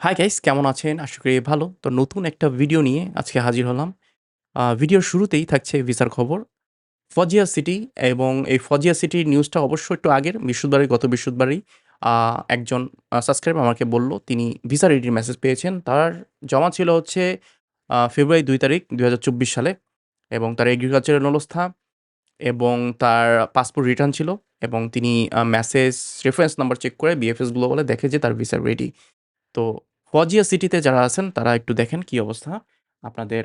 Hi guys কেমন আছেন? আশা করি ভালো। তো নতুন একটা ভিডিও নিয়ে আজকে হাজির হলাম। ভিডিওর শুরুতেই থাকছে ভিসার খবর। ফজিয়া সিটি এবং এই ফজিয়া সিটির নিউজটা অবশ্য একটু আগের, বৃহস্পতিবারই, গত বৃহস্পতিবারই একজন আ সাবস্ক্রাইবার আমাকে বলল, তিনি ভিসা রেডির মেসেজ পেয়েছেন। তার জমা ছিল হচ্ছে ফেব্রুয়ারি দুই তারিখ ২০২৪ সালে এবং তার এগ্রিকালচারাল নলস্থা এবং তার পাসপোর্ট রিটার্ন ছিল এবং তিনি মেসেজ রেফারেন্স নাম্বার চেক করে বিএফএস বলে দেখে যে তার ভিসা রেডি। তো ফজিয়া সিটিতে যারা আছেন তারা একটু দেখেন কি অবস্থা আপনাদের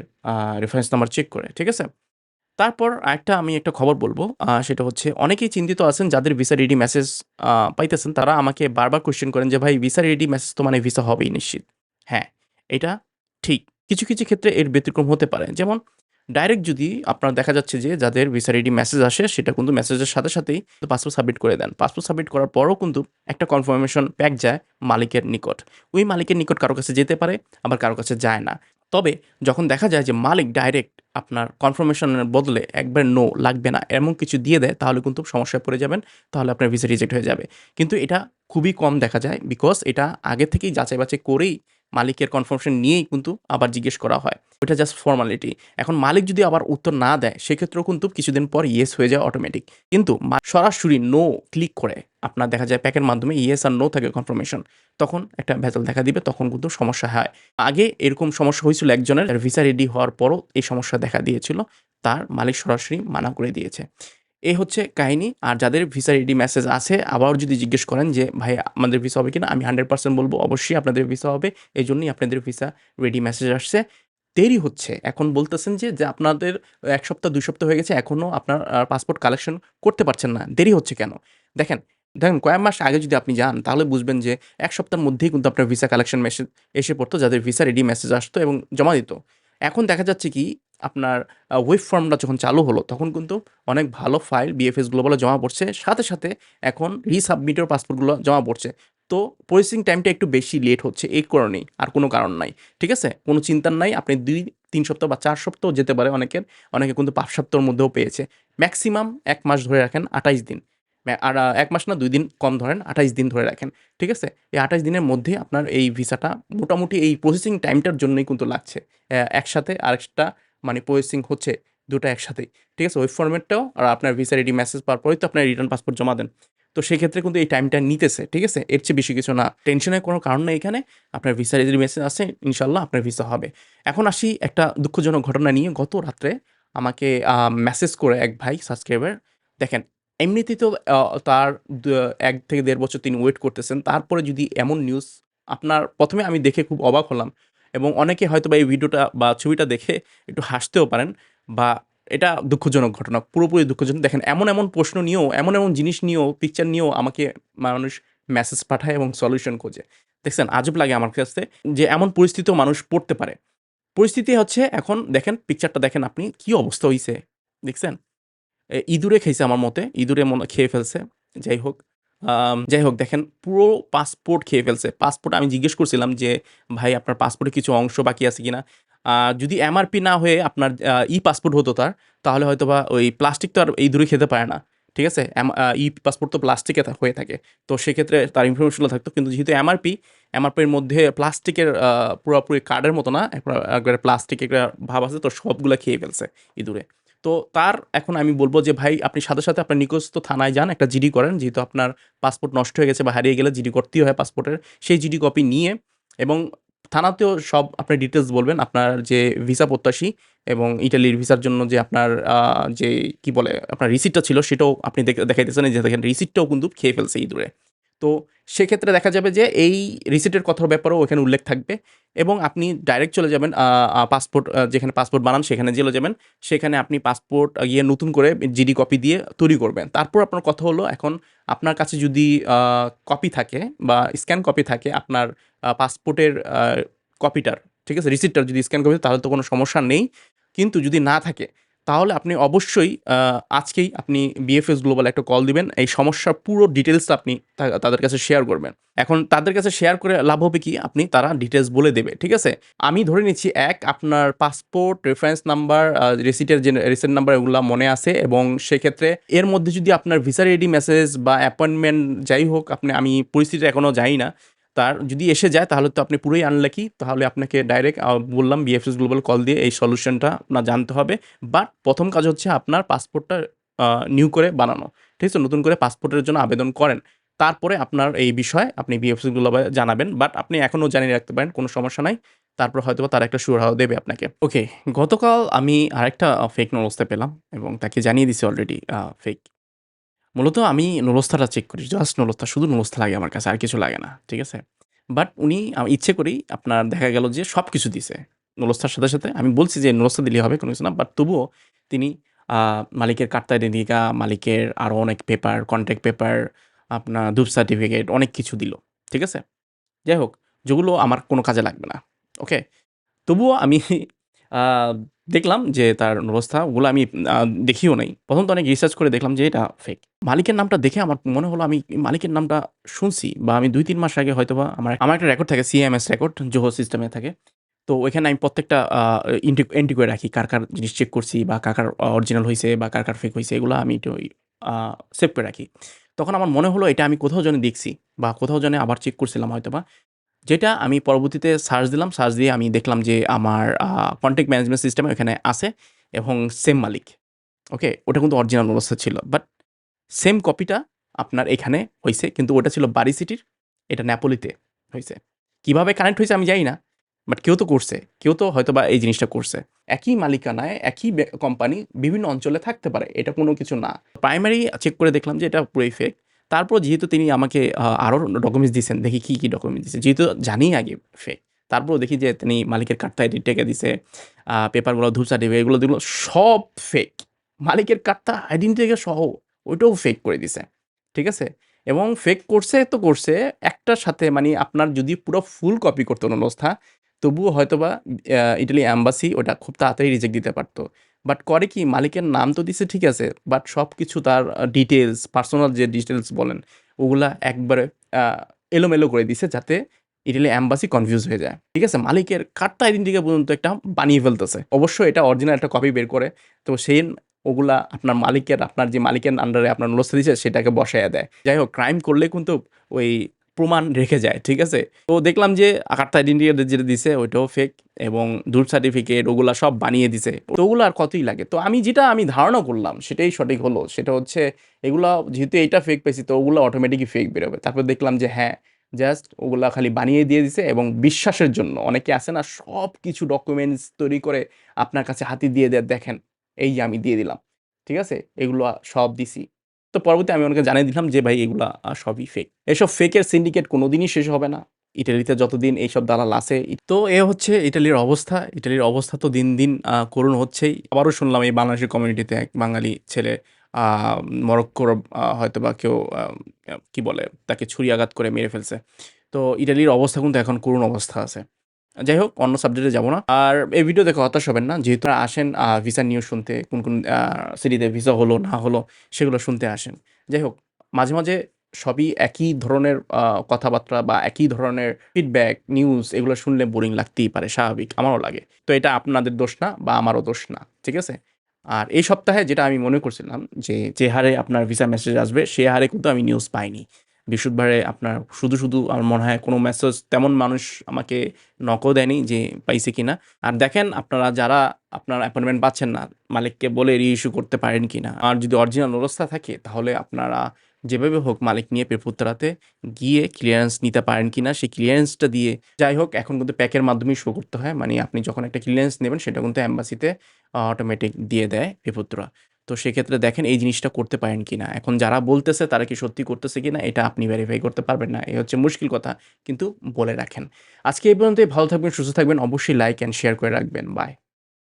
রেফারেন্স নাম্বার চেক করে। ঠিক আছে? তারপর একটা আমি একটা খবর বলব সেটা হচ্ছে অনেকেই চিন্তিত আছেন যাদের ভিসা রেডি মেসেজ পাইতেছেন তারা আমাকে বারবার কোয়েশ্চেন করেন যে, "ভাই ভিসা রেডি মেসেজ তো মানে ভিসা হবেই নিশ্চিত।" হ্যাঁ, এটা ঠিক। কিছু, কিছু ক্ষেত্রে এর ব্যতিক্রম হতে পারে। যেমন ডাইরেক্ট যদি আপনার দেখা যাচ্ছে যে যাদের ভিসা রেডি মেসেজ আসে সেটা কিন্তু মেসেজের সাথে সাথেই পাসপোর্ট সাবমিট করে দেন। পাসপোর্ট সাবমিট করার পরও কিন্তু একটা কনফার্মেশন প্যাক যায় মালিকের নিকট। ওই মালিকের নিকট কারও কাছে যেতে পারে, আবার কারও কাছে যায় না। তবে যখন দেখা যায় যে মালিক ডাইরেক্ট আপনার কনফার্মেশনের বদলে একবার নো লাগবে না এমন কিছু দিয়ে দেয় তাহলে কিন্তু সমস্যায় পড়ে যাবেন। তাহলে আপনার ভিসা রিজেক্ট হয়ে যাবে। কিন্তু এটা খুবই কম দেখা যায় বিকজ এটা আগে থেকেই যাচাই-বাছাই করেই মালিকের কনফার্মেশন নিয়েই কিন্তু আবার জিজ্ঞেস করা হয়। ওইটা জাস্ট ফর্মালিটি। এখন মালিক যদি আবার উত্তর না দেয়, সেক্ষেত্রেও কিন্তু কিছুদিন পর ইয়েস হয়ে যায় অটোমেটিক। কিন্তু সরাসরি নো ক্লিক করে, আপনার দেখা যায় প্যাকের মাধ্যমে ইয়েস আর নো থাকে কনফার্মেশন। তখন একটা ভেজাল দেখা দিবে, তখন কিন্তু সমস্যা হয়। আগে এরকম সমস্যা হয়েছিল একজনের ভিসা রেডি হওয়ার পরও এই সমস্যা দেখা দিয়েছিল। তার মালিক সরাসরি মানা করে দিয়েছে। এই হচ্ছে কাহিনী। আর যাদের ভিসা রেডি মেসেজ আছে আবারও যদি জিজ্ঞেস করেন যে, "ভাই আমাদের ভিসা হবে কিনা?" আমি 100% বলব অবশ্যই আপনাদের ভিসা হবে। এই জন্যই আপনাদের ভিসা রেডি মেসেজ আসছে। দেরি হচ্ছে। এখন বলতেছেন যে, যে আপনাদের এক সপ্তাহ দুই সপ্তাহ হয়ে গেছে এখনও আপনার পাসপোর্ট কালেকশন করতে পারছেন না। দেরি হচ্ছে কেন? দেখেন, দেখেন কয়েক মাস আগে যদি আপনি যান তাহলে বুঝবেন যে এক সপ্তাহের মধ্যেই কিন্তু আপনার ভিসা কালেকশন মেসেজ এসে পড়তো যাদের ভিসা রেডি মেসেজ আসতো এবং জমা দিত। এখন দেখা যাচ্ছে কি আপনার ওয়েব ফর্মটা যখন চালু হলো তখন কিন্তু অনেক ভালো ফাইল বিএফএস গ্লোবালে জমা পড়ছে। সাথে, সাথে এখন রিসাবমিটের পাসপোর্টগুলো জমা পড়ছে। তো প্রসেসিং টাইমটা একটু বেশি লেট হচ্ছে এই কারণেই। আর কোনো কারণ নাই। ঠিক আছে? কোনো চিন্তার নাই। আপনি ২-৩ সপ্তাহ বা চার সপ্তাহ যেতে পারে অনেকের। অনেকে কিন্তু পাঁচ সপ্তাহের মধ্যেও পেয়েছে। ম্যাক্সিমাম এক মাস ধরে রাখেন ২৮ দিন। আর এক মাস না দুই দিন কম ধরেন ২৮ দিন ধরে রাখেন। ঠিক আছে? এই ২৮ দিনের মধ্যে আপনার এই ভিসাটা মোটামুটি এই প্রসেসিং টাইমটার জন্যই কিন্তু লাগছে। একসাথে আরেকটা মানে প্রসেসিং হচ্ছে ২ টা একসাথেই। ঠিক আছে? ওয়েব ফরম্যাটটাও আর আপনার ভিসা রেডি মেসেজ পাওয়ার পরেই তো আপনার রিটার্ন পাসপোর্ট জমা দেন। তো সেক্ষেত্রে কিন্তু এই টাইমটা নিতেছে। ঠিক আছে? এর চেয়ে বেশি কিছু না। টেনশনের কোনো কারণ নেই এখানে। আপনার ভিসা রেডি মেসেজ আছে ইনশাল্লাহ আপনার ভিসা হবে। এখন আসি একটা দুঃখজনক ঘটনা নিয়ে। গত রাত্রে আমাকে মেসেজ করে এক ভাই সাবস্ক্রাইবার দেখেন, এমনিতেই তো তার এক থেকে দেড় বছর তিনি ওয়েট করতেছেন। তারপরে যদি এমন নিউজ আপনার, প্রথমে আমি দেখে খুব অবাক হলাম এবং অনেকে হয়তো বা এই ভিডিওটা বা ছবিটা দেখে একটু হাসতেও পারেন বা এটা দুঃখজনক ঘটনা। পুরোপুরি দুঃখজনক। দেখেন এমন, এমন প্রশ্ন নিয়েও, এমন, এমন জিনিস নিয়েও, পিকচার নিয়েও আমাকে মানুষ মেসেজ পাঠায় এবং সলিউশন খোঁজে। দেখছেন আজব লাগে আমার কাছে যে এমন পরিস্থিতিও মানুষ পড়তে পারে। পরিস্থিতি হচ্ছে এখন দেখেন পিকচারটা দেখেন আপনি কি অবস্থা হইছে। দেখছেন? ইঁদুরে খেয়েছে আমার মতে। ইঁদুরে মনে খেয়ে ফেলছে। যাই হোক। যাই হোক দেখেন পুরো পাসপোর্ট খেয়ে ফেলছে। পাসপোর্ট আমি জিজ্ঞেস করছিলাম যে, "ভাই আপনার পাসপোর্টে কিছু অংশ বাকি আছে কিনা?" যদি এমআরপি না হয়ে আপনার ই-পাসপোর্ট হতো তার, তাহলে হয়তোবা ওই প্লাস্টিক তো আর ইঁদুরে খেতে পারে না। ঠিক আছে? এম ই-পাসপোর্ট তো প্লাস্টিকে হয়ে থাকে। তো সেক্ষেত্রে তার ইনফরমেশনগুলো থাকতো। কিন্তু যেহেতু এমআরপি, এমআরপির মধ্যে প্লাস্টিকের পুরোপুরি কার্ডের মতো না। একবারে প্লাস্টিক একটা ভাব আছে তো সবগুলা খেয়ে ফেলছে ইঁদুরে। তো তার এখন আমি বলব যে, "ভাই আপনি সাথে, সাথে আপনার নিকটস্থ থানায় যান, একটা জিডি করেন। যেহেতু আপনার পাসপোর্ট নষ্ট হয়ে গেছে বা হারিয়ে গেলে জিডি করতেই হয় পাসপোর্টের। সেই জিডি কপি নিয়ে এবং থানাতেও সব আপনার ডিটেলস বলবেন। আপনার যে ভিসা প্রত্যাশী এবং ইটালির ভিসার জন্য যে আপনার যে কি বলে আপনার রিসিটটা ছিল সেটাও আপনি দেখ দেখাইতেছেন যে দেখেন রিসিটটাও কিন্তু খেয়ে ফেলছে ইঁদুরে। তো সেক্ষেত্রে দেখা যাবে যে এই রিসিটের কথার ব্যাপারেও ওখানে উল্লেখ থাকবে এবং আপনি ডাইরেক্ট চলে যাবেন পাসপোর্ট যেখানে পাসপোর্ট বানান সেখানে চলে যাবেন। সেখানে আপনি পাসপোর্ট গিয়ে নতুন করে জিডি কপি দিয়ে তৈরি করবেন। তারপর আপনার কথা হলো এখন আপনার কাছে যদি কপি থাকে বা স্ক্যান কপি থাকে আপনার পাসপোর্টের কপিটার, ঠিক আছে? রিসিটটার যদি স্ক্যান কপি তাহলে তো কোনো সমস্যা নেই। কিন্তু যদি না থাকে তাহলে আপনি অবশ্যই আজকেই আপনি বিএফএস গ্লোবাল একটা কল দিবেন। এই সমস্যার পুরো ডিটেলস আপনি তাদের কাছে শেয়ার করবেন। এখন তাদের কাছে শেয়ার করে লাভ হবে কি? আপনি তারা ডিটেলস বলে দেবে। ঠিক আছে? আমি ধরে নিচ্ছি এক আপনার পাসপোর্ট, রেফারেন্স নাম্বার, রিসিটের যে রিসিট নাম্বার এগুলা মনে আছে এবং সেক্ষেত্রে এর মধ্যে যদি আপনার ভিসা রেডি মেসেজ বা অ্যাপয়েন্টমেন্ট যাই হোক আপনি আমি পরিস্থিতি এখনও যাই না। তার যদি এসে যায়, তাহলে তো আপনি পুরোই আনলাকি তাহলে আপনাকে ডাইরেক্ট বললাম বিএফএস গ্লোবাল কল দিয়ে এই সলিউশনটা আপনার জানতে হবে। বাট প্রথম কাজ হচ্ছে আপনার পাসপোর্টটা নিউ করে বানানো। ঠিক আছে? নতুন করে পাসপোর্টের জন্য আবেদন করেন। তারপরে আপনার এই বিষয়ে আপনি বিএফএস গ্লোবাল জানাবেন। বাট আপনি এখনও জানিয়ে রাখতে পারেন, কোনো সমস্যা নাই। তারপর হয়তো তার একটা সুরাহ দেবে আপনাকে। ওকে গতকাল আমি আরেকটা ফেক নলস্তা পেলাম এবং তাকে জানিয়ে দিছি অলরেডি ফেক মূলত আমি নলস্থাটা চেক করি জাস্ট নলস্তা শুধু নলস্তা লাগে আমার কাছে, আর কিছু লাগে না, ঠিক আছে? বাট উনি ইচ্ছে করেই আপনার দেখা গেল যে সব কিছু দিছে নলস্তার সাথে সাথে। আমি বলছি যে নলস্তা দিলে হবে, কোনো কিছু না বাট তবুও তিনি মালিকের কার্তা আইডেন্টিকা মালিকের আরও অনেক পেপার কন্ট্যাক্ট পেপার আপনার ধূপ সার্টিফিকেট অনেক কিছু দিল, ঠিক আছে? যাই হোক, যেগুলো আমার কোনো কাজে লাগবে না ওকে তবুও আমি দেখলাম যে তার অবস্থা ওগুলো আমি দেখিও নাই। প্রথম তো অনেক রিসার্চ করে দেখলাম যে এটা ফেক মালিকের নামটা দেখে আমার মনে হলো আমি মালিকের নামটা শুনছি বা আমি দুই, তিন মাস আগে হয়তো বা আমার আমার একটা রেকর্ড থাকে সিএমএস রেকর্ড জোহো সিস্টেমে থাকে। তো ওইখানে আমি প্রত্যেকটা এন্ট্রি করে রাখি, কার কার জিনিস চেক করছি বা কার কার অরিজিনাল হয়েছে বা কার কার ফেক হয়েছে এগুলো আমি একটু সেভ করে রাখি। তখন আমার মনে হলো এটা আমি কোথাও যেন দেখছি বা কোথাও যেন আবার চেক করছিলাম হয়তো বা যেটা আমি পরবর্তীতে সার্চ দিলাম সার্চ দিয়ে আমি দেখলাম যে আমার কন্ট্যাক্ট ম্যানেজমেন্ট সিস্টেমে ওখানে আছে এবং সেম মালিক ওকে ওটা কিন্তু অরিজিনাল অবস্থা ছিল বাট সেম কপিটা আপনার এখানে হয়েছে কিন্তু ওটা ছিল বাড়ি সিটির, এটা ন্যাপোলিতে হয়েছে কীভাবে কানেক্ট হয়েছে আমি জানি না বাট কেউ তো করছে, কেউ তো হয়তো বা এই জিনিসটা করছে। একই মালিকানায়, একই কোম্পানি বিভিন্ন অঞ্চলে থাকতে পারে, এটা কোনো কিছু না। প্রাইমারি চেক করে দেখলাম যে এটা পুরোই ফেক তারপর যেহেতু তিনি আমাকে আরও ডকুমেন্টস দিয়েছেন দেখি কী কী ডকুমেন্টস দিয়েছে যেহেতু জানি আগে ফেক তারপরও দেখি যে তিনি মালিকের কার্ডটা এডিট টেকে দিছে পেপারগুলো ধূপ সার্টিফিকেট এগুলো দিগুলো সব ফেক মালিকের কার্ডটা আইডেন্টিটি সহ, ওইটাও ফেক করে দিছে, ঠিক আছে? এবং ফেক করছে তো করছে, একটার সাথে মানে আপনার যদি পুরো ফুল কপি করতো অবস্থা, তবুও হয়তোবা ইটালি অ্যাম্বাসি ওটা খুব তাড়াতাড়ি রিজেক্ট দিতে পারতো। বাট করে কি মালিকের নাম তো দিছে ঠিক আছে বাট সব কিছু তার ডিটেলস পার্সোনাল যে ডিটেলস বলেন, ওগুলা একবারে এলোমেলো করে দিছে যাতে ইটালি অ্যাম্বাসি কনফিউজ হয়ে যায়। ঠিক আছে, মালিকের কার্ডটা আইডেন্টিটি পর্যন্ত একটা বানিয়ে ফেলতেছে। অবশ্যই এটা অরিজিনাল একটা কপি বের করে, তো সেই ওগুলা আপনার মালিকের, আপনার যে মালিকের আন্ডারে আপনার নলস্তা দিচ্ছে সেটাকে বসাইয়া দেয়। যাই হোক ক্রাইম করলে কিন্তু ওই প্রমাণ রেখে যায়, ঠিক আছে? তো দেখলাম যে কার্ডটা আইডেন্টিটি যেটা দিছে, ওইটাও ফেক এবং দূর সার্টিফিকেট ওগুলা সব বানিয়ে দিছে। তো ওগুলো আর কতই লাগে? তো আমি যেটা আমি ধারণা করলাম, সেটাই সঠিক হলো। সেটা হচ্ছে এগুলা যেহেতু এইটা ফেক পেয়েছি, তো ওগুলো অটোমেটিকই ফেক বেরোবে। তারপর দেখলাম যে হ্যাঁ জাস্ট ওগুলা খালি বানিয়ে দিয়ে দিছে এবং বিশ্বাসের জন্য অনেকে আছে না সব কিছু ডকুমেন্টস তৈরি করে আপনার কাছে হাতি দিয়ে দেয়, দেখেন, এই যে আমি দিয়ে দিলাম, ঠিক আছে? এগুলো সব দিছি। তো পরবর্তী আমি ওনাকে জানিয়ে দিলাম যে, ভাই, এগুলা সবই ফেক এসব ফেকের সিন্ডিকেট কোনোদিনই শেষ হবে না। ইটালিতে যতদিন এইসব দালাল আছে তো এ হচ্ছে ইটালির অবস্থা। ইটালির অবস্থা তো দিন দিন করুণ হচ্ছেই। আবারও শুনলাম এই বাংলাদেশের কমিউনিটিতে এক বাঙালি ছেলে মরক্কোর হয়তো বা কেউ কি বলে, তাকে ছুরি আঘাত করে মেরে ফেলছে। তো ইটালির অবস্থা কিন্তু এখন করুণ অবস্থা আছে। যাই হোক অন্য সাবজেক্টে যাব না। আর এই ভিডিও দেখে হতাশ হবেন না, যেহেতু আসেন ভিসা নিউজ শুনতে, কোন কোন সিটিতে ভিসা হলো, না হলো, সেগুলো শুনতে আসেন। যাই হোক মাঝে মাঝে সবই একই ধরনের কথাবার্তা বা একই ধরনের ফিডব্যাক নিউজ এগুলো শুনলে বোরিং লাগতেই পারে, স্বাভাবিক, আমারও লাগে। তো এটা আপনাদের দোষ না বা আমারও দোষ না, ঠিক আছে? আর এই সপ্তাহে যেটা আমি মনে করছিলাম যে যে হারে আপনার ভিসা মেসেজ আসবে, সে হারে কিন্তু আমি নিউজ পাইনি। বৃহস্পতিবারে আপনার শুধু শুধু আমার মনে হয় কোনো মেসেজ তেমন মানুষ আমাকে নকও দেয়নি যে পাইছে কিনা। আর দেখেন আপনারা যারা আপনার অ্যাপয়েন্টমেন্ট পাচ্ছেন না, মালিককে বলে রি ইস্যু করতে পারেন কি না আর যদি অরিজিনাল অবস্থা থাকে, তাহলে আপনারা যেভাবে হোক মালিক নিয়ে পেপুত্রাতে গিয়ে ক্লিয়ারেন্স নিতে পারেন কি না সেই ক্লিয়ারেন্সটা দিয়ে যাই হোক, এখন কিন্তু প্যাকের মাধ্যমেই শো করতে হয়। মানে আপনি যখন একটা ক্লিয়ারেন্স নেবেন, সেটা কিন্তু অ্যাম্বাসিতে অটোমেটিক দিয়ে দেয় পেপুত্রা তো সেক্ষেত্রে দেখেন এই জিনিসটা করতে পারেন কি না এখন যারা বলতেছে তারা কি সত্যি করতেছে কি না এটা আপনি ভেরিফাই করতে পারবেন না। এই হচ্ছে মুশকিল কথা, কিন্তু বলে রাখেন। আজকে এই পর্যন্তই, ভালো থাকবেন, সুস্থ থাকবেন, অবশ্যই লাইক অ্যান্ড শেয়ার করে রাখবেন। বাই